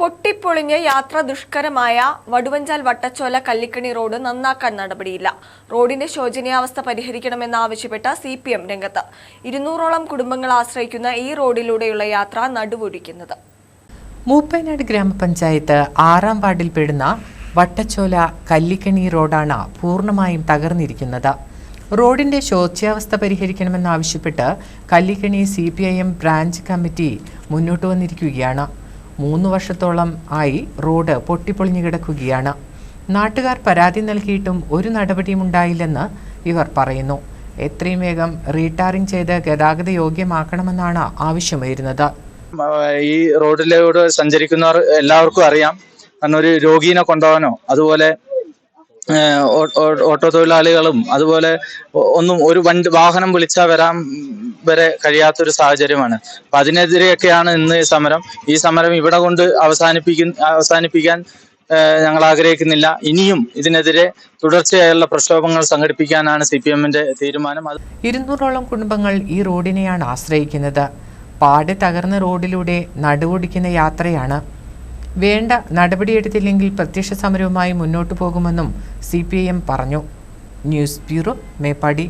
പൊട്ടിപ്പൊളിഞ്ഞ് യാത്ര ദുഷ്കരമായ വടുവഞ്ചാൽ വട്ടച്ചോല കല്ലിക്കണി റോഡ് നന്നാക്കാൻ നടപടിയില്ല. റോഡിന്റെ ശോചനീയാവസ്ഥ പരിഹരിക്കണമെന്നാവശ്യപ്പെട്ട സി പി എം രംഗത്ത് ഇരുന്നൂറോളം കുടുംബങ്ങൾ ആശ്രയിക്കുന്ന ഈ റോഡിലൂടെയുള്ള യാത്ര നടുവൊടിക്കുന്നത് മൂപ്പനാട് ഗ്രാമപഞ്ചായത്ത് ആറാം വാർഡിൽ പെടുന്ന വട്ടച്ചോല കല്ലിക്കണി റോഡാണ് പൂർണമായും തകർന്നിരിക്കുന്നത്. റോഡിന്റെ ശോച്യാവസ്ഥ പരിഹരിക്കണമെന്നാവശ്യപ്പെട്ട് Kallikkani C P I M branch committee മുന്നോട്ട് വന്നിരിക്കുകയാണ്. മൂന്ന് വർഷത്തോളം ആയി റോഡ് പൊട്ടിപ്പൊളിഞ്ഞു കിടക്കുകയാണ്. നാട്ടുകാർ പരാതി നൽകിയിട്ടും ഒരു നടപടിയും ഉണ്ടായില്ലെന്ന് ഇവർ പറയുന്നു. എത്രയും വേഗം റീടാറിംഗ് ചെയ്ത് ഗതാഗത യോഗ്യമാക്കണമെന്നാണ് ആവശ്യമുയരുന്നത്. ഈ റോഡിലൂടെ സഞ്ചരിക്കുന്നവർ എല്ലാവർക്കും അറിയാം. കാരണം ഒരു രോഗീനെ കൊണ്ടുപോകാനോ അതുപോലെ ഓട്ടോ തൊഴിലാളികളും അതുപോലെ ഒന്നും ഒരു വണ്ടി വാഹനം വിളിച്ചാൽ വരാൻ വരെ കഴിയാത്തൊരു സാഹചര്യമാണ്. അപ്പൊ അതിനെതിരെയൊക്കെയാണ് ഇന്ന് ഈ സമരം. ഈ സമരം ഇവിടെ കൊണ്ട് അവസാനിപ്പിക്കുന്ന അവസാനിപ്പിക്കാൻ ഞങ്ങൾ ആഗ്രഹിക്കുന്നില്ല. ഇനിയും ഇതിനെതിരെ തുടർച്ചയായുള്ള പ്രക്ഷോഭങ്ങൾ സംഘടിപ്പിക്കാനാണ് സി പി എമ്മിന്റെ തീരുമാനം ഇരുന്നൂറോളം കുടുംബങ്ങൾ ഈ റോഡിനെയാണ് ആശ്രയിക്കുന്നത്. പാടെ തകർന്ന റോഡിലൂടെ നടുവൊടിക്കുന്ന യാത്രയാണ്. വേണ്ട നടപടിയെടുത്തില്ലെങ്കിൽ പ്രത്യക്ഷ സമരവുമായി മുന്നോട്ടു പോകുമെന്നും സി പറഞ്ഞു. News bureau Meppadi.